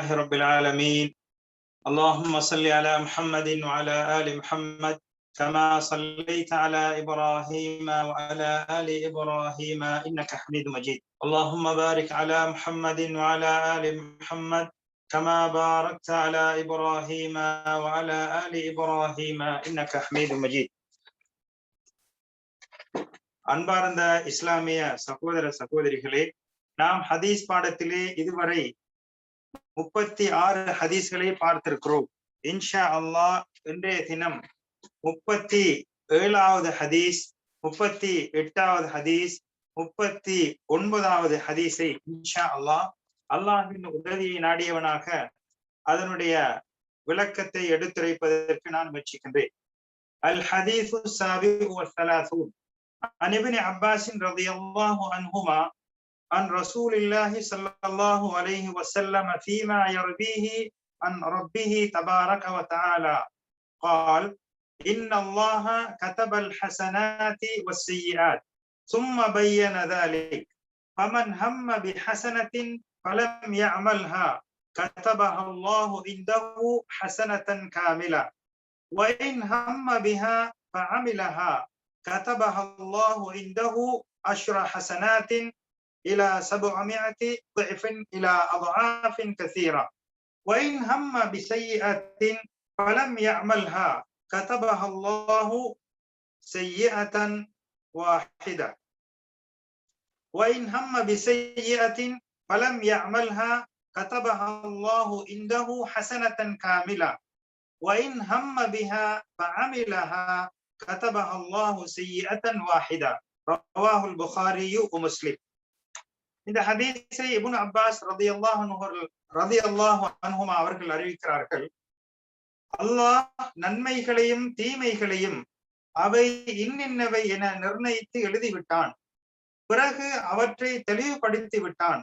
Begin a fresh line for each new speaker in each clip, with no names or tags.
رب العالمين اللهم صل على محمد وعلى آل محمد كما صليت على إبراهيم وعلى آل إبراهيم إنك حميد مجيد اللهم بارك على محمد وعلى آل محمد كما باركت على إبراهيم وعلى آل إبراهيم إنك حميد مجيد அன்பார்ந்த இஸ்லாமிய சகோதர சகோதரிகளே நாம் ஹதீஸ் பாடத்திலே இதுவரை முப்பத்தி ஆறு ஹதீஸ்களை பார்த்திருக்கிறோம். இன்ஷா அல்லாஹ் இன்றைய தினம் முப்பத்தி ஏழாவது ஹதீஸ் முப்பத்தி எட்டாவது ஹதீஸ் முப்பத்தி ஒன்பதாவது ஹதீஸை இன்ஷா அல்லாஹ் அல்லாஹின் உதவியை நாடியவனாக அதனுடைய விளக்கத்தை எடுத்துரைப்பதற்கு நான் முயற்சிக்கின்றேன். அல் ஹதீஸ் அன் இப்னி அப்பாஸின் ரலியல்லாஹு அன்ஹுமா عن رسول الله صلى الله عليه وسلم فيما يربيه عن ربه تبارك وتعالى. قال إن الله كتب الحسنات والسيئات ثم بين ذلك. فمن هم بحسنة فلم يعملها كتبها الله عنده حسنة كاملة. وإن هم بها فعملها كتبها الله عنده عشر حسنات إلى سبعمائة ضعف إلى أضعاف كثيرة. وإن هم بسيئة فلم يعملها كتبها الله سيئة واحدة. وإن هم بسيئة فلم يعملها كتبها الله عنده حسنة كاملة. وإن هم بها فعملها كتبها الله سيئة واحدة. رواه البخاري ومسلم. இந்த ஹதீஸை இபுன் அப்பாஸ் ரதி அல்லாஹ் ரதி அல்லாஹ் அனுகுமா அவர்கள் அறிவிக்கிறார்கள். அல்லாஹ் நன்மைகளையும் தீமைகளையும் அவை இன்னின்னவை என நிர்ணயித்து எழுதிவிட்டான். பிறகு அவற்றை தெளிவுபடுத்தி விட்டான்.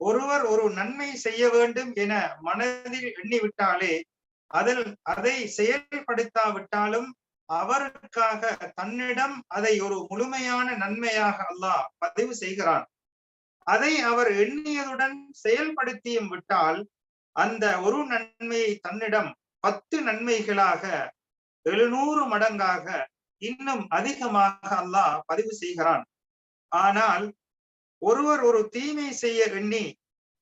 ஒருவர் ஒரு நன்மை செய்ய வேண்டும் என மனதில் எண்ணிவிட்டாலே அதில் அதை செயல்படுத்தாவிட்டாலும் அவருக்காக தன்னிடம் அதை ஒரு முழுமையான நன்மையாக அல்லாஹ் பதிவு செய்கிறான். அதை அவர் எண்ணியதுடன் செயல்படுத்தியும் விட்டால் அந்த ஒரு நன்மையை தன்னிடம் பத்து நன்மைகளாக எழுநூறு மடங்காக இன்னும் அதிகமாக அல்லாஹ் பதிவு செய்கிறான். ஆனால் ஒருவர் ஒரு தீமை செய்ய எண்ணி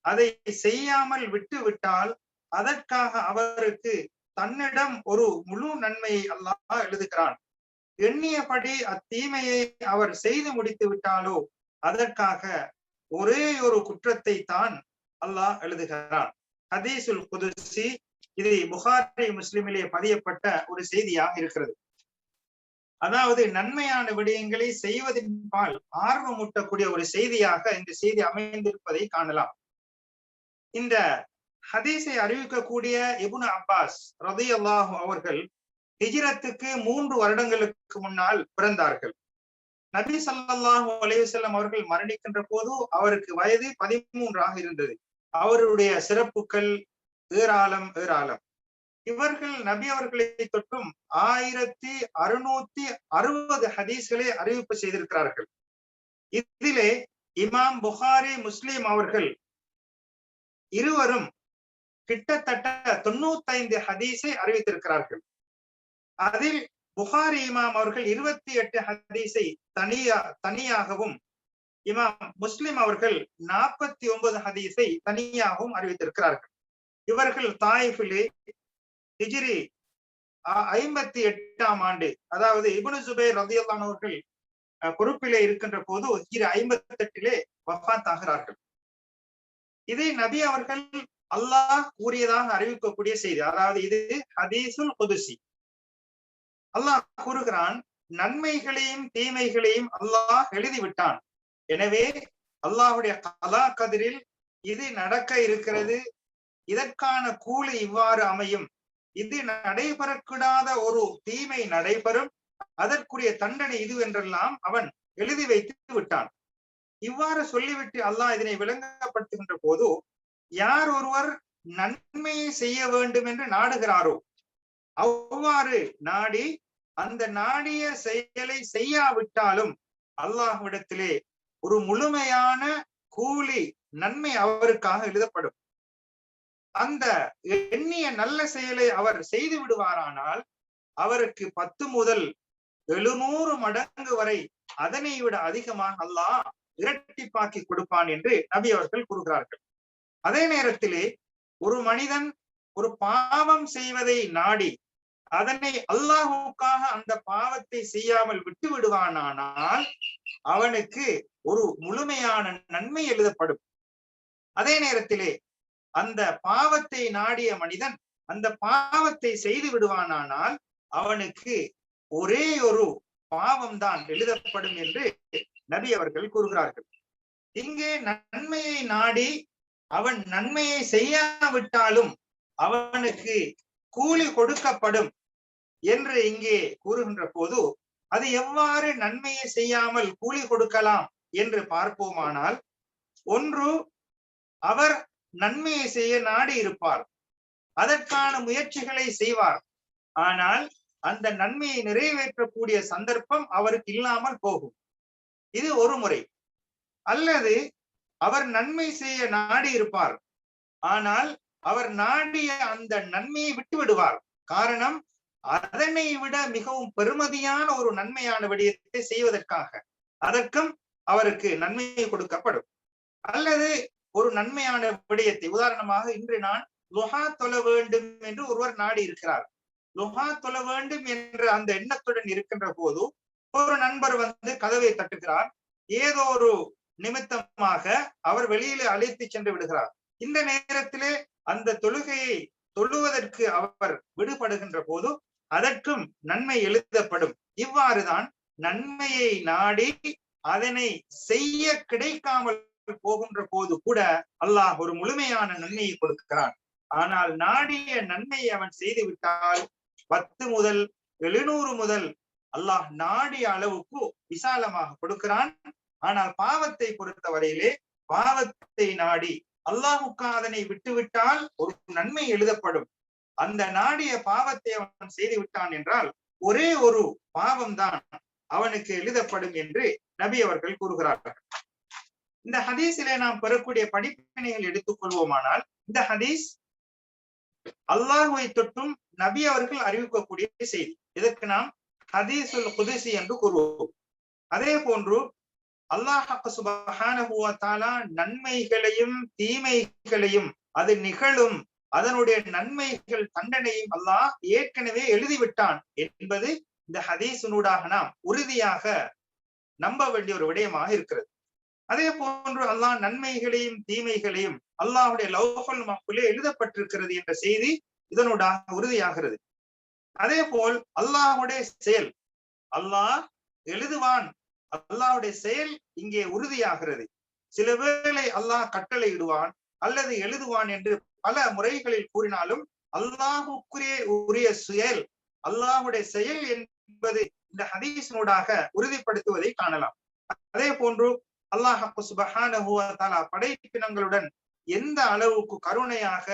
அதை செய்யாமல் விட்டு விட்டால் அதற்காக அவருக்கு தன்னிடம் ஒரு முழு நன்மையை அல்லாஹ் எழுதுகிறான். எண்ணியபடி அத்தீமையை அவர் செய்து முடித்து விட்டாலோ அதற்காக ஒரே ஒரு குற்றத்தை தான் அல்லாஹ் எழுதுகிறான். ஹதீசுல் குதுசி இது புகாரி முஸ்லிமிலே பதியப்பட்ட ஒரு செய்தியாக இருக்கிறது. அதாவது நன்மையான விடயங்களை செய்வதின் பால் ஆர்வமூட்டக்கூடிய ஒரு செய்தியாக இந்த செய்தி அமைந்திருப்பதை காணலாம். இந்த ஹதீஸை அறிவிக்கக்கூடிய இபுன் அப்பாஸ் ரதி அல்லாஹு அவர்கள் ஹிஜிரத்துக்கு மூன்று வருடங்களுக்கு முன்னால் பிறந்தார்கள். நபி சல்லாஹூ அலையுசல்லம் அவர்கள் மரணிக்கின்ற போது அவருக்கு வயது பதிமூன்றாக இருந்தது. அவருடைய சிறப்புகள் ஏராளம் ஏராளம். இவர்கள் நபி அவர்களை தொற்றும் ஆயிரத்தி அறுநூத்தி அறுபது ஹதீஸ்களை அறிவிப்பு செய்திருக்கிறார்கள். இதிலே இமாம் புகாரி முஸ்லிம் அவர்கள் இருவரும் கிட்டத்தட்ட தொண்ணூத்தைந்து ஹதீஸை அறிவித்திருக்கிறார்கள். அதில் புகாரி இமாம் அவர்கள் இருபத்தி எட்டு ஹதீஸை தனியா தனியாகவும் இமாம் முஸ்லிம் அவர்கள் நாற்பத்தி ஒன்பது ஹதீஸை தனியாகவும் அறிவித்திருக்கிறார்கள். இவர்கள் தாயிஃபிலே ஹிஜிரி ஐம்பத்தி எட்டாம் ஆண்டு அதாவது இபுனு ஜுபேர் ரதியல்லான் அவர்கள் பொறுப்பிலே இருக்கின்ற போது ஹிஜிரி ஐம்பத்தி எட்டிலே வஃத் ஆகிறார்கள். இதை நபி அவர்கள் அல்லாஹ் கூறியதாக அறிவிக்கக்கூடிய செய்தி அதாவது இது ஹதீசுல் குதுசி. அல்லாஹ் கூறுகிறான் நன்மைகளையும் தீமைகளையும் அல்லாஹ் எழுதிவிட்டான். எனவே அல்லாஹுடைய கலா கதிரில் இது நடக்க இருக்கிறது. இதற்கான கூலி இவ்வாறு அமையும். இது நடைபெறக்கூடாத ஒரு தீமை நடைபெறும். அதற்குரிய தண்டனை இது என்றெல்லாம் அவன் எழுதி வைத்து விட்டான். இவ்வாறு சொல்லிவிட்டு அல்லாஹ் இதனை விளங்கப்படுத்துகின்ற போது யார் ஒருவர் நன்மையை செய்ய வேண்டும் என்று நாடுகிறாரோ அவ்வாறு நாடி அந்த நாடிய செயலை செய்யாவிட்டாலும் அல்லாஹ்விடத்திலே ஒரு முழுமையான கூலி நன்மை அவருக்காக எழுதப்படும். அந்த எண்ணிய நல்ல செயலை அவர் செய்து விடுவாரானால் அவருக்கு பத்து முதல் எழுநூறு மடங்கு வரை அதனை விட அதிகமாக அல்லாஹ் இரட்டிப்பாக்கி கொடுப்பான் என்று நபி அவர்கள் கூறுகிறார்கள். அதே நேரத்திலே ஒரு மனிதன் ஒரு பாவம் செய்வதை நாடி அதனை அல்லாஹுக்காக அந்த பாவத்தை செய்யாமல் விட்டு விடுவானானால் அவனுக்கு ஒரு முழுமையான நன்மை எழுதப்படும். அதே நேரத்திலே அந்த பாவத்தை நாடிய மனிதன் அந்த பாவத்தை செய்து விடுவானானால் அவனுக்கு ஒரே ஒரு பாவம் தான் எழுதப்படும் என்று நபி அவர்கள் கூறுகிறார்கள். இங்கே நன்மையை நாடி அவன் நன்மையை செய்யாவிட்டாலும் அவனுக்கு கூலி கொடுக்கப்படும் என்று இங்கே கூறுகின்ற போது அது எவ்வாறு நன்மையை செய்யாமல் கூலி கொடுக்கலாம் என்று பார்ப்போமானால் ஒன்று அவர் நன்மையை செய்ய நாடி இருப்பார். அதற்கான முயற்சிகளை செய்வார். ஆனால் அந்த நன்மையை நிறைவேற்றக்கூடிய சந்தர்ப்பம் அவருக்கு இல்லாமல் போகும். இது ஒரு முறை. அல்லது அவர் நன்மை செய்ய நாடி இருப்பார். ஆனால் அவர் நாடிய அந்த நன்மையை விட்டு விடுவார் காரணம் அதனை விட மிகவும் பெருமதியான ஒரு நன்மையான விடயத்தை செய்வதற்காக அதற்கும் அவருக்கு நன்மை கொடுக்கப்படும். அல்லது ஒரு நன்மையான விடயத்தை உதாரணமாக இன்று நான் லுஹா தொல வேண்டும் என்று ஒருவர் நாடி இருக்கிறார் லுஹா தொல வேண்டும் என்ற அந்த எண்ணத்துடன் இருக்கின்ற போது ஒரு நண்பர் வந்து கதவை தட்டுகிறார். ஏதோ ஒரு நிமித்தமாக அவர் வெளியிலே அழைத்து சென்று விடுகிறார். இந்த நேரத்திலே அந்த தொழுகையை தொழுவதற்கு அவர் விடுபடுகின்ற போது அதற்கும் நன்மை எழுதப்படும். இவ்வாறுதான் நன்மையை நாடி அதனை செய்ய கிடைக்காமல் போகின்ற போது கூட அல்லாஹ் ஒரு முழுமையான நன்மையை கொடுக்கிறான். ஆனால் நாடிய நன்மையை அவன் செய்து விட்டால் பத்து முதல் எழுநூறு முதல் அல்லாஹ் நாடிய அளவுக்கு விசாலமாக கொடுக்கிறான். ஆனால் பாவத்தை பொறுத்த வரையிலே பாவத்தை நாடி அல்லாஹுக்கு அதனை விட்டுவிட்டால் ஒரு நன்மை எழுதப்படும். அந்த நாடிய பாவத்தை அவன் செய்து விட்டான் என்றால் ஒரே ஒரு பாவம் தான் அவனுக்கு எழுதப்படும் என்று நபி அவர்கள் கூறுகிறார்கள். இந்த ஹதீஸிலே நாம் பெறக்கூடிய படிப்பினைகள் எடுத்துக்கொள்வோமானால் இந்த ஹதீஸ் அல்லாஹுவை தொட்டும் நபி அவர்கள் அறிவிக்கக்கூடிய செய்தி. இதற்கு நாம் ஹதீசுல் குதிசி என்று கூறுவோம். அதே போன்று அல்லாஹ் நன்மைகளையும் தீமைகளையும் அது நிகழும் அதனுடைய நன்மைகள் தண்டனையும் அல்லாஹ் ஏற்கனவே எழுதிவிட்டான் என்பது இந்த ஹதீசுனூடாக நாம் உறுதியாக நம்ப வேண்டிய ஒரு விடயமாக இருக்கிறது. அதே போன்று அல்லாஹ் நன்மைகளையும் தீமைகளையும் அல்லாஹுடைய லௌகல் மக்குலே எழுதப்பட்டிருக்கிறது என்ற செய்தி இதனூடாக உறுதியாகிறது. அதே போல் அல்லாஹுடைய செயல் அல்லாஹ் எழுதுவான். அல்லாஹுடைய செயல் இங்கே உறுதியாகிறது. சில வேளை அல்லாஹ் கட்டளை இடுவான் அல்லது எழுதுவான் என்று பல முறைகளில் கூறினாலும் அல்லாஹுக்குரிய உரிய செயல் அல்லாஹுடைய செயல் என்பது இந்த ஹதீஸினூடாக உறுதிப்படுத்துவதை காணலாம். அதே போன்று அல்லாஹ் படைப்பினங்களுடன் எந்த அளவுக்கு கருணையாக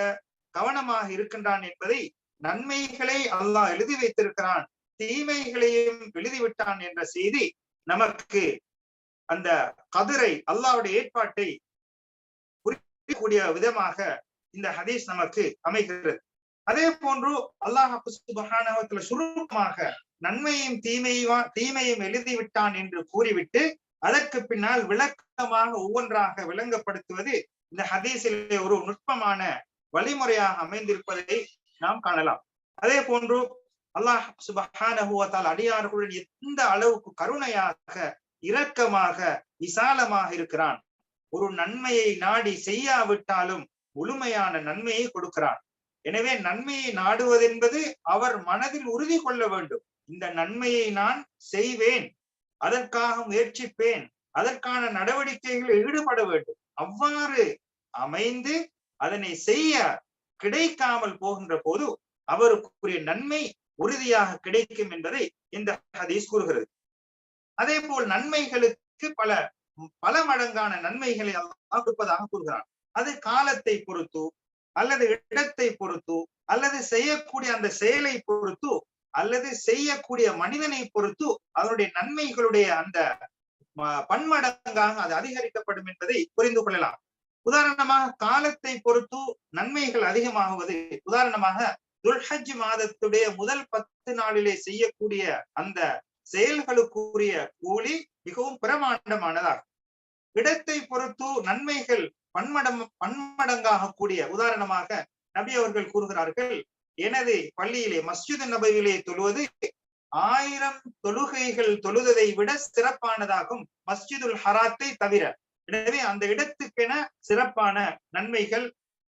கவனமாக இருக்கின்றான் என்பதை நன்மைகளை அல்லாஹ் எழுதி வைத்திருக்கிறான் தீமைகளையும் எழுதிவிட்டான் என்ற செய்தி நமக்கு அந்த கதிரை அல்லாவுடைய ஏற்பாட்டை புரியக்கூடிய விதமாக இந்த ஹதீஸ் நமக்கு அமைகிறது. அதே போன்று அல்லாஹ் சுபஹானவத்துல சுருக்கமாக நன்மையும் தீமையும் தீமையும் எழுதிவிட்டான் என்று கூறிவிட்டு அதற்கு பின்னால் விளக்கமாக ஒவ்வொன்றாக விளங்கப்படுத்துவது இந்த ஹதீஸிலே ஒரு நுட்பமான வழிமுறையாக அமைந்திருப்பதை நாம் காணலாம். அதே போன்று அல்லாஹ் சுபஹானஹுவத்தால் அடியார்களுடன் எந்த அளவுக்கு கருணையாக இரக்கமாக விசாலமாக இருக்கிறான்? ஒரு நன்மையை நாடி செய்யாவிட்டாலும் முழுமையான நன்மையை கொடுக்கிறான். எனவே நன்மையை நாடுவதென்பது அவர் மனதில் உறுதி கொள்ள வேண்டும். இந்த நன்மையை நான் செய்வேன் அதற்காக முயற்சிப்பேன் அதற்கான நடவடிக்கைகளில் ஈடுபட வேண்டும். அவ்வாறு அமைந்து அதனை செய்ய கிடைக்காமல் போகின்ற போது அவருக்குரிய நன்மை உறுதியாக கிடைக்கும் என்பதை இந்த ஹதீஸ் கூறுகிறது. அதே போல் நன்மைகளுக்கு பல பல மடங்கான நன்மைகளை அல்லாஹ் கொடுப்பதாக கூறுகிறான். அது காலத்தை பொறுத்து அல்லது இடத்தை பொறுத்து அல்லது செய்யக்கூடிய அந்த செயலை பொறுத்து அல்லது செய்யக்கூடிய மனிதனை பொறுத்து அதனுடைய நன்மைகளுடைய அந்த பன்மடங்காக அது அதிகரிக்கப்படும் என்பதை புரிந்து கொள்ளலாம். உதாரணமாக காலத்தை பொறுத்து நன்மைகள் அதிகமாகுவது உதாரணமாக துல்ஹஜ் மாதத்துடைய முதல் பத்து நாளிலே செய்யக்கூடிய அந்த செயல்களுக்குரிய கூலி மிகவும் பிரமாண்டமானதாகும். இடத்தை பொறுத்து நன்மைகள் பன்மடம் பன்மடங்காக கூடிய உதாரணமாக நபி அவர்கள் கூறுகிறார்கள் எனது பள்ளியிலே மஸ்ஜித் நபையிலே தொழுவது ஆயிரம் தொழுகைகள் தொழுததை விட சிறப்பானதாகும். மஸ்ஜிதுல் ஹராத்தை தவிர. எனவே அந்த இடத்துக்கென சிறப்பான நன்மைகள்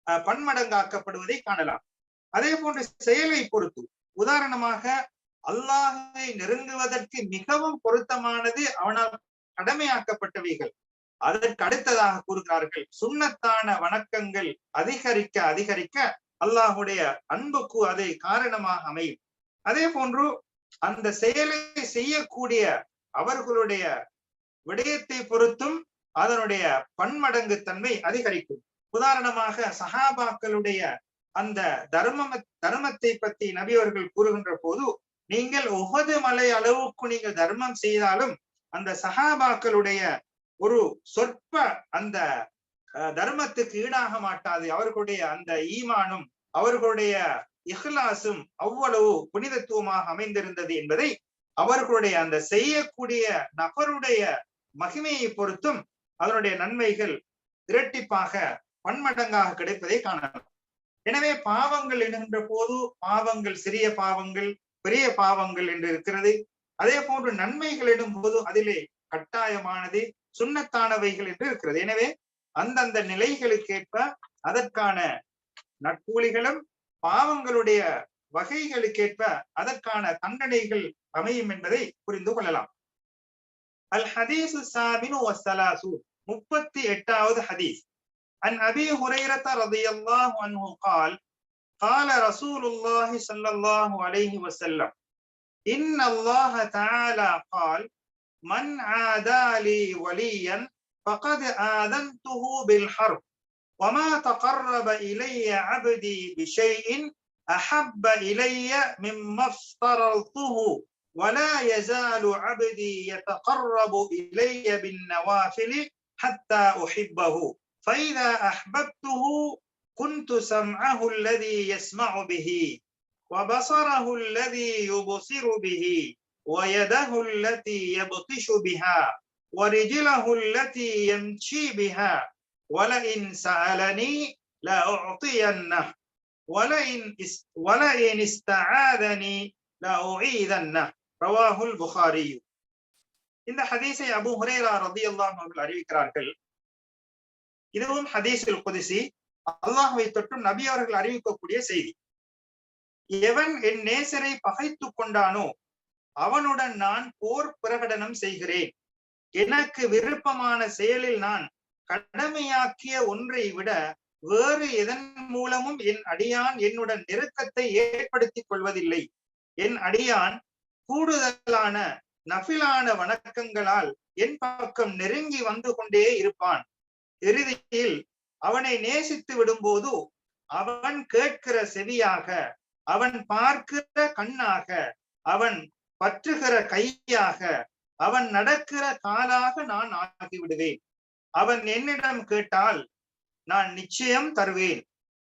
பன்மடங்காக்கப்படுவதை காணலாம். அதே போன்று செயலை பொறுத்து உதாரணமாக அல்லாஹை நெருங்குவதற்கு மிகவும் பொருத்தமானது அவனால் கடமையாக்கப்பட்டவைகள். அதற்கு அடுத்ததாக கூறுகிறார்கள் சுண்ணத்தான வணக்கங்கள் அதிகரிக்க அதிகரிக்க அல்லாஹுடைய அன்புக்கு அதை காரணமாக அமையும். அதே போன்று அந்த செயலை செய்யக்கூடிய அவர்களுடைய விடயத்தை பொறுத்தும் அதனுடைய பன்மடங்கு தன்மை அதிகரிக்கும். உதாரணமாக சஹாபாக்களுடைய அந்த தர்ம தர்மத்தை பத்தி நபியவர்கள் கூறுகின்ற போது நீங்கள் உகது மலை அளவுக்கு நீங்கள் தர்மம் செய்தாலும் அந்த சஹாபாக்களுடைய ஒரு சொற்ப அந்த தர்மத்துக்கு ஈடாக மாட்டாது. அவர்களுடைய அந்த ஈமானும் அவர்களுடைய இஹ்லாசும் அவ்வளவு புனிதத்துவமாக அமைந்திருந்தது என்பதை அவர்களுடைய அந்த செய்யக்கூடிய நபருடைய மகிமையை பொறுத்தும் அதனுடைய நன்மைகள் இரட்டிப்பாக பன்மடங்காக கிடைப்பதை காணலாம். எனவே பாவங்கள் என்கின்ற போது பாவங்கள் சிறிய பாவங்கள் பெரிய பாவங்கள் என்று இருக்கிறது. அதே போன்று நன்மைகள் எனும் போது அதிலே கட்டாயமானது சுண்ணத்தானவைகள் என்று இருக்கிறது எனவே அந்தந்த நிலைகளுக்கேற்ப அதற்கான நட்பூலிகளும் பாவங்களுடைய வகைகளுக்கேற்ப அதற்கான தண்டனைகள் அமையும் என்பதை புரிந்து கொள்ளலாம் அல் ஹதீஸ் சாமினு வசலாசு முப்பத்தி எட்டாவது ஹதீஸ் عن أبي هريرة رضي الله عنه قال قال رسول الله صلى الله عليه وسلم إن الله تعالى قال من عادى لي وليا فقد آذنته بالحرب. وما تقرب إلي عبدي بشيء أحب إلي مما افترضته ولا يزال عبدي يتقرب إلي بالنوافل حتى أحبه. فإذا أحببته كنت سمعه الذي يسمع به وبصره الذي يبصر به. ويده التي يبطش بها ورجله التي يمشي بها ولئن سألني لأعطينه ولئن ولئن استعاذني لأعيذنه رواه البخاري இந்த ஹதீஸை அபு ஹுரேரா ரதி அல்லாஹ் அவர்கள் அறிவிக்கிறார்கள் இதுவும் ஹதீஸில் குதிசி அல்லாஹுவை தொற்றும் நபி அவர்கள் அறிவிக்கக்கூடிய செய்தி எவன் என் நேசரை பகைத்து கொண்டானோ அவனுடன் நான் போர் பிரகடனம் செய்கிறேன். எனக்கு விருப்பமான செயலில் நான் கடமையாக்கிய ஒன்றை விட வேறு எதன் மூலமும் என் அடியான் என்னுடன் நெருக்கத்தை ஏற்படுத்திக் கொள்வதில்லை. என் அடியான் கூடுதலான நபிலான வணக்கங்களால் என் பக்கம் நெருங்கி வந்து கொண்டே இருப்பான். இறுதியில் அவனை நேசித்து விடும்போது அவன் கேட்கிற செவியாக அவன் பார்க்கிற கண்ணாக அவன் பற்றுகிற கையாக அவன் நடக்கிற காலாக நான் ஆகிவிடுவேன். அவன் என்னிடம் கேட்டால் நான் நிச்சயம் தருவேன்.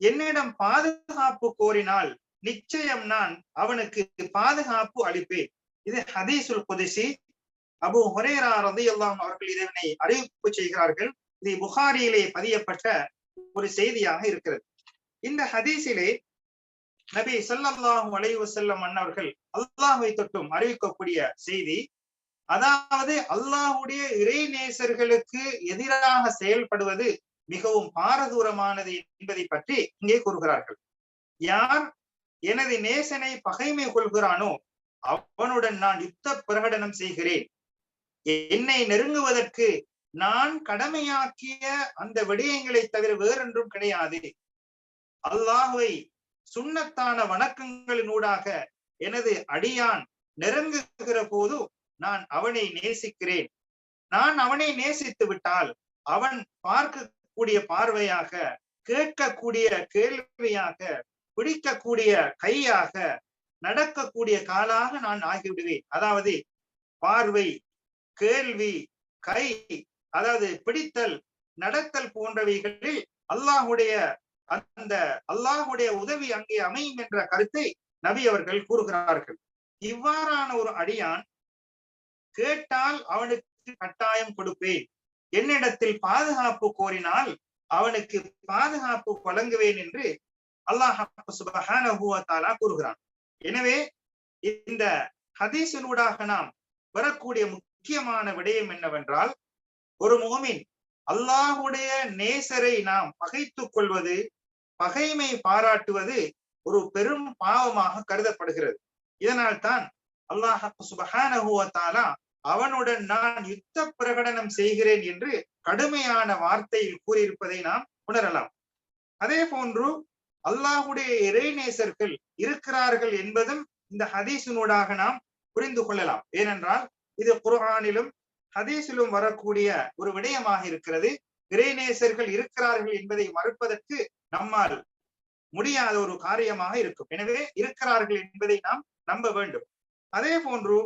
என்னிடம் பாதுகாப்பு கோரினால் நிச்சயம் நான் அவனுக்கு பாதுகாப்பு அளிப்பேன். இது ஹதீசுல் குதிசி. அபு ஹுரேரா ரதியல்லாம் அவர்கள் இதனை அறிவிப்பு செய்கிறார்கள். இது புகாரியிலே பதியப்பட்ட ஒரு செய்தியாக இருக்கிறது. இந்த ஹதீஸிலே நபி சல்லல்லாஹு அலைவு செல்லம் அன்னவர்கள் அல்லாஹை தொட்டும் அறிவிக்கக்கூடிய செய்தி அதாவது அல்லாஹுடைய இறை நேசர்களுக்கு எதிராக செயல்படுவது மிகவும் பாரதூரமானது என்பதை பற்றி இங்கே கூறுகிறார்கள். யார் எனது நேசனை பகைமை கொள்கிறானோ அவனுடன் நான் யுத்த பிரகடனம் செய்கிறேன். என்னை நெருங்குவதற்கு நான் கடமையாக்கிய அந்த விடயங்களை தவிர வேறென்றும் கிடையாது. அல்லாஹுவை சுண்ணத்தான வணக்கங்களினூடாக எனது அடியான் நெருங்குகிற போது நான் அவனை நேசிக்கிறேன். நான் அவனை நேசித்து விட்டால் அவன் பார்க்கக்கூடிய பார்வையாக கேட்கக்கூடிய கேள்வியாக பிடிக்கக்கூடிய கையாக நடக்கக்கூடிய காலாக நான் ஆகிவிடுவேன். அதாவது பார்வை கேள்வி கை அதாவது பிடித்தல் நடத்தல் போன்றவைகளில் அல்லாஹுடைய அந்த அல்லாஹுடைய உதவி அங்கே அமையும் என்ற கருத்தை நபி அவர்கள் கூறுகிறார்கள். இவ்வாறான ஒரு அடியான் கேட்டால் அவனுக்கு கட்டாயம் கொடுப்பேன். என்னிடத்தில் பாதுகாப்பு கோரினால் அவனுக்கு பாதுகாப்பு வழங்குவேன் என்று அல்லாஹ் கூறுகிறான். எனவே இந்த ஹதீசனூடாக நாம் வரக்கூடிய முக்கியமான விடயம் என்னவென்றால் ஒரு முகமின் அல்லாஹுடைய நேசரை நாம் பகைத்துக் கொள்வது பகைமை பாராட்டுவது ஒரு பெரும் பாவமாக கருதப்படுகிறது. இதனால் தான் அல்லாஹ் சுபஹானஹுவத்தாலா அவனுடன் நான் யுத்த பிரகடனம் செய்கிறேன் என்று கடுமையான வார்த்தையில் கூறியிருப்பதை நாம் உணரலாம். அதே போன்று அல்லாஹுடைய இறைநேசர்கள் இருக்கிறார்கள் என்பதும் இந்த ஹதீஸினூடாக நாம் புரிந்து கொள்ளலாம். ஏனென்றால் இது குர்ஹானிலும் ஹதீஸிலும் வரக்கூடிய ஒரு விடயமாக இருக்கிறது. இறைநேசர்கள் இருக்கிறார்கள் என்பதை மறுப்பதற்கு நம்மால் முடியாத ஒரு காரியமாக இருக்கும். எனவே இருக்கிறார்கள் என்பதை நாம் நம்ப வேண்டும். அதே போன்று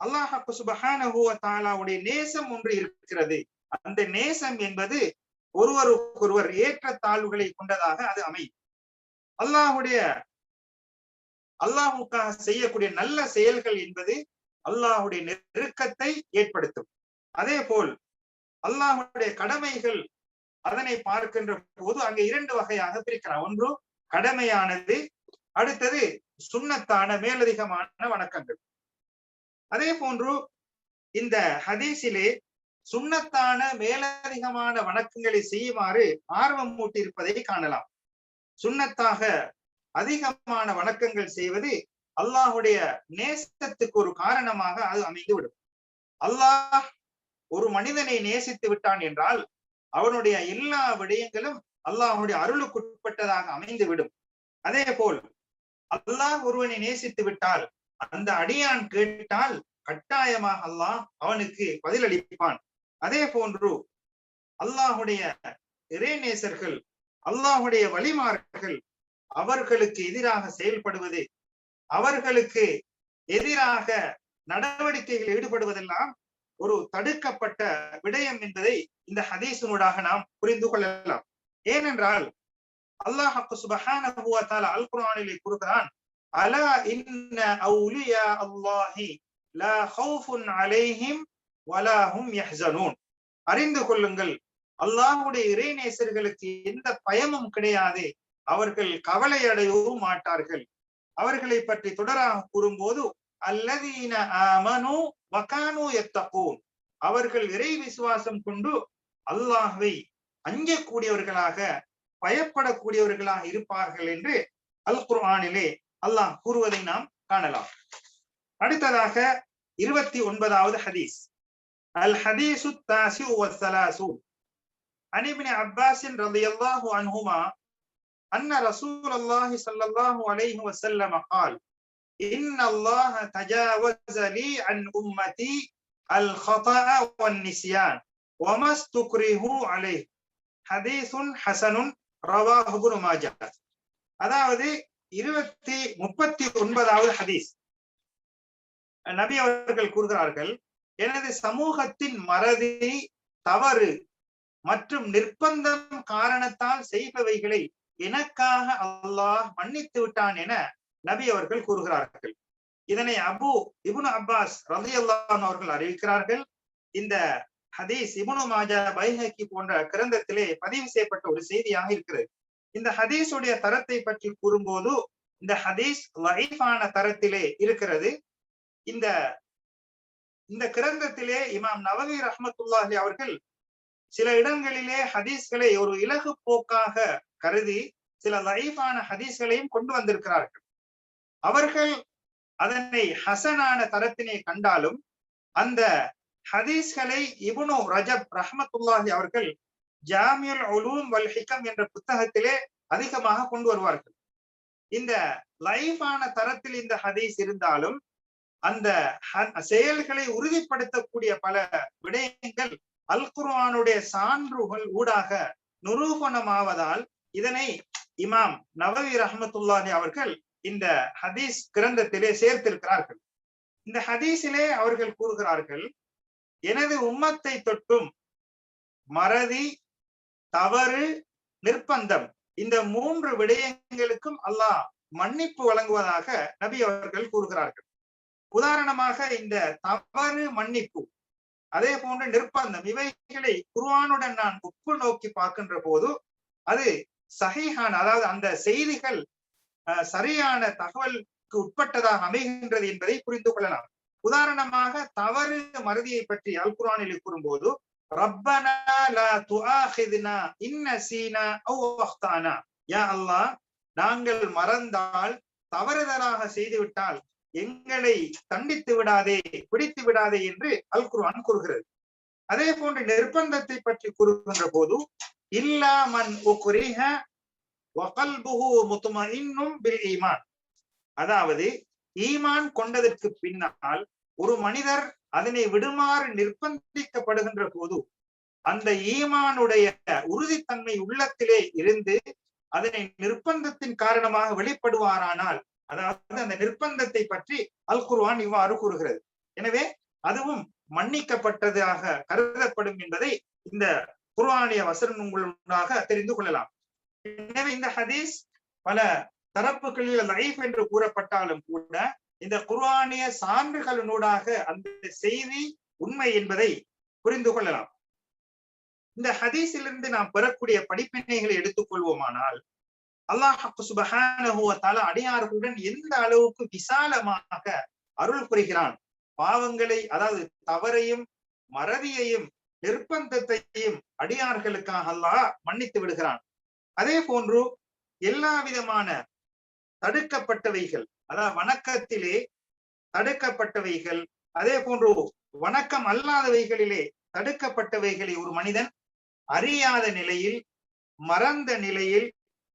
அல்லாஹு சுபஹானஹுவத்தாலாவுடைய நேசம் ஒன்று இருக்கிறது. அந்த நேசம் என்பது ஒருவருக்கொருவர் ஏற்ற தாழ்வுகளை கொண்டதாக அது அமையும். அல்லாஹுடைய அல்லாஹுக்காக செய்யக்கூடிய நல்ல செயல்கள் என்பது அல்லாஹுடைய நெருக்கத்தை ஏற்படுத்தும். அதே போல் அல்லாஹுடைய கடமைகள் அதனை பார்க்கின்ற போது அங்க இரண்டு வகையாக பிரிக்கிறார். ஒன்று கடமையானது. அடுத்தது சுண்ணத்தான மேலதிகமான வணக்கங்கள். அதே போன்று இந்த ஹதீஸிலே சுண்ணத்தான மேலதிகமான வணக்கங்களை செய்யுமாறு ஆர்வம் மூட்டியிருப்பதை காணலாம். சுண்ணத்தாக அதிகமான வணக்கங்கள் செய்வது அல்லாஹுடைய நேசத்துக்கு ஒரு காரணமாக அது அமைந்துவிடும். அல்லாஹ் ஒரு மனிதனை நேசித்து விட்டான் என்றால் அவனுடைய எல்லா விடயங்களும் அல்லாஹுடைய அருளுக்குட்பட்டதாக அமைந்து விடும் அதே போல் அல்லாஹ் ஒருவனை நேசித்து விட்டால் அந்த அடியான் கேட்டால் கட்டாயமாக அல்லாஹ் அவனுக்கு பதிலளிப்பான். அதே போன்று அல்லாஹுடைய இறைநேசர்கள் அல்லாஹுடைய வழிமார்கள் அவர்களுக்கு எதிராக செயல்படுவது அவர்களுக்கு எதிராக நடவடிக்கைகள் ஈடுபடுவதெல்லாம் ஒரு தடுக்கப்பட்ட விடயம் என்பதை இந்த ஹதீசினூடாக நாம் புரிந்து கொள்ளலாம். ஏனென்றால் அல்லாஹ் சுபஹான அல் குரானிலே கூறுகிறான் அலா இன்ன அவுலியா அல்லாஹி லா ஹவுஃபுன் அலைஹிம் வலா ஹும் அறிந்து கொள்ளுங்கள் அல்லாஹுடைய இறைநேசர்களுக்கு எந்த பயமும் கிடையாது அவர்கள் கவலை அடையவும் மாட்டார்கள். அவர்களை பற்றி தொடராக கூறும்போது அல்லதீன ஆமனு வகானு எத்தப்போன் அவர்கள் இறை விசுவாசம் கொண்டு அல்லாஹ்வை அஞ்சக்கூடியவர்களாக பயப்படக்கூடியவர்களாக இருப்பார்கள் என்று அல் குர்ஆனிலே அல்லாஹ் கூறுவதை நாம் காணலாம் அடுத்ததாக இருபத்தி ஒன்பதாவது ஹதீஸ் அல் ஹதீசு தாசி வசலாசு عن ابن عباس رضي الله عنهما أن رسول الله صلى الله عليه وسلم قال இன்னல்லாஹ தஜாவசலி அன் உம்மதி அல் ஹதா வன் நிசியான் ஒமஸ் துக்ரிஹு அலை ஹதீசுன் ஹசனுன் ரவாஹுபுன் மாஜா அதாவது இருபத்தி முப்பத்தி ஒன்பதாவது ஹதீஸ். நபி அவர்கள் கூறுகிறார்கள் எனது சமூகத்தின் மறதி தவறு மற்றும் நிர்பந்தம் காரணத்தால் செய்பவைகளை எனக்காக அல்லாஹ் மன்னித்து விட்டான் என நபி அவர்கள் கூறுகிறார்கள். இதனை அபு இபுனு அப்பாஸ் ரதி அல்லான் அவர்கள் அறிவிக்கிறார்கள். இந்த ஹதீஸ் இபுனு மாஜா பைஹக்கி போன்ற கிரந்தத்திலே பதிவு செய்யப்பட்ட ஒரு செய்தியாக இருக்கிறது. இந்த ஹதீஸுடைய தரத்தை பற்றி கூறும்போது இந்த ஹதீஸ் லைஃபான தரத்திலே இருக்கிறது. இந்த இந்த கிரந்தத்திலே இமாம் நவவி ரஹமத்துல்லாஹி அவர்கள் சில இடங்களிலே ஹதீஸ்களை ஒரு இலகு போக்காக கருதி சில லைஃபான ஹதீஸ்களையும் கொண்டு வந்திருக்கிறார்கள். அவர்கள் அதனை ஹசனான தரத்தினை கண்டாலும் அந்த ஹதீஸ்களை இபுனு ரஜப் ரஹமத்துல்லாஹி அவர்கள் ஜாமியல் உலூம் வல் ஹிகம் என்ற புத்தகத்திலே அதிகமாக கொண்டு வருவார்கள். இந்த லைஃபான தரத்தில் இந்த ஹதீஸ் இருந்தாலும் அந்த செயல்களை உறுதிப்படுத்தக்கூடிய பல விடயங்கள் அல்குர்ஆனுடைய சான்றுகள் ஊடாக நிரூபணமாவதால் இதனை இமாம் நவவி ரஹமத்துல்லாஹி அவர்கள் இந்த ஹதீஸ் கிரந்தத்திலே சேர்த்திருக்கிறார்கள். இந்த ஹதீஸிலே அவர்கள் கூறுகிறார்கள் எனது உம்மத்தை தொட்டும் மறதி தவறு நிர்பந்தம் இந்த மூன்று விடயங்களுக்கும் அல்லாஹ் மன்னிப்பு வழங்குவதாக நபி அவர்கள் கூறுகிறார்கள். உதாரணமாக இந்த தவறு மன்னிப்பு அதே போன்று நிர்பந்தம் இவைகளை குர்வானுடன் நான் உப்பு நோக்கி பார்க்கின்ற போது அது சஹீஹான அதாவது அந்த செய்திகள் சரியான தகவலுக்கு உட்பட்டதாக அமைகின்றது என்பதை புரிந்து கொள்ளலாம். உதாரணமாக தவறு மறதியை பற்றி அல்குரானில் கூறும்போது ரப்பனா லா துஆஹிதுனா இன் நசீனா அவ் யா அல்லாஹ் நாங்கள் மறந்தால் தவறுதலாக செய்துவிட்டால் எங்களை தண்டித்து விடாதே பிடித்து விடாதே என்று அல் குர்ஆன் கூறுகிறது. அதே போன்று நிர்பந்தத்தை பற்றி கூறுகின்ற போது இல்லா மன் உக்ரிஹ வகல்புஹு முத்மஇன்னும் பில் ஈமான் அதாவது ஈமான் கொண்டதற்கு பின்னால் ஒரு மனிதர் அதனை விடுமாறு நிர்பந்திக்கப்படுகின்ற போது அந்த ஈமானுடைய உறுதித்தன்மை உள்ளத்திலே இருந்து அதனை நிர்பந்தத்தின் காரணமாக வெளிப்படுவாரானால் அதாவது அந்த நிர்பந்தத்தை பற்றி அல் குர்வான் இவ்வாறு கூறுகிறது. எனவே அதுவும் மன்னிக்கப்பட்டதாக கருதப்படும் என்பதை இந்த குர்வானிய வசனங்களாக தெரிந்து கொள்ளலாம். எனவே இந்த ஹதீஸ் பல தரப்புகளில் லைஃப் என்று கூறப்பட்டாலும் கூட இந்த குர்ஆனிய சான்றுகளினூடாக அந்த செய்தி உண்மை என்பதை புரிந்து கொள்ளலாம். இந்த ஹதீஸிலிருந்து நாம் பெறக்கூடிய படிப்பினைகளை எடுத்துக்கொள்வோமானால் அல்லாஹ் சுபஹானஹு அடியார்களுடன் எந்த அளவுக்கு விசாலமாக அருள் புரிகிறான்? பாவங்களை அதாவது தவறையும் மறதியையும் நிர்பந்தத்தையும் அடியார்களுக்காக அல்லாஹ் மன்னித்து விடுகிறான். அதே போன்று எல்லா விதமான தடுக்கப்பட்டவைகள் அதாவது வணக்கத்திலே தடுக்கப்பட்டவைகள் அதே போன்று வணக்கம் அல்லாதவைகளிலே தடுக்கப்பட்டவைகளை ஒரு மனிதன் அறியாத நிலையில் மறந்த நிலையில்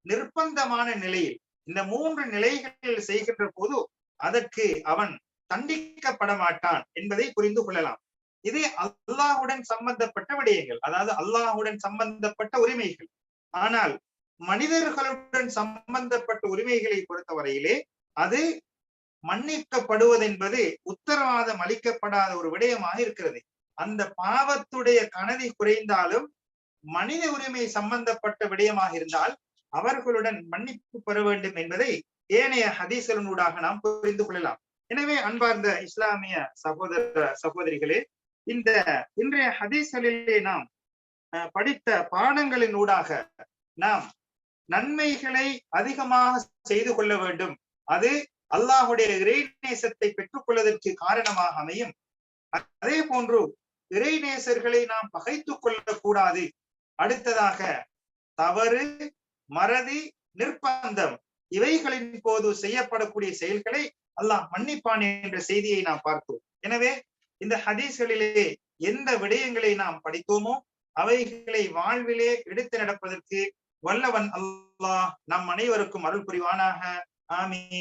நிர்பந்தமான நிலையில் இந்த மூன்று நிலைகளில் செய்கின்ற போது அதற்கு அவன் தண்டிக்கப்பட மாட்டான் என்பதை புரிந்து கொள்ளலாம். இது அல்லாஹுடன் சம்பந்தப்பட்ட விடயங்கள் அதாவது அல்லாஹுடன் சம்பந்தப்பட்ட உரிமைகள். ஆனால் மனிதர்களுடன் சம்பந்தப்பட்ட உரிமைகளை பொறுத்தவரையிலே அது மன்னிக்கப்படுவதென்பது உத்தரவாதம் அளிக்கப்படாத ஒரு விடயமாக இருக்கிறது. அந்த பாவத்துடைய கனதி குறைந்தாலும் மனித உரிமை சம்பந்தப்பட்ட விடயமாக இருந்தால் அவர்களுடன் மன்னிப்பு பெற வேண்டும் என்பதை ஏனைய ஹதீசலனூடாக நாம் புரிந்து கொள்ளலாம். எனவே அன்பார்ந்த இஸ்லாமிய சகோதர சகோதரிகளே இந்த இன்றைய ஹதீசலிலே நாம் அஹ், படித்த பாடங்களின் ஊடாக நாம் நன்மைகளை அதிகமாக செய்து கொள்ள வேண்டும். அது அல்லாஹுடைய இறைநேசத்தை பெற்றுக் கொள்வதற்கு காரணமாக அமையும். அதே போன்று இறைநேசர்களை நாம் பகைத்துக் கொள்ளக்கூடாது. அடுத்ததாக தவறு மறதி நிர்பந்தம் இவைகளின் போது செய்யப்படக்கூடிய செயல்களை அல்லாஹ் மன்னிப்பான் என்ற செய்தியை நாம் பார்த்தோம். எனவே இந்த ஹதீஸ்களிலே எந்த விடயங்களை நாம் படித்தோமோ அவைகளை வாழ்விலே எடுத்து நடப்பதற்கு வல்லவன் அல்லாஹ் நம் அனைவருக்கும் அருள் புரிவானாக. ஆமீன்.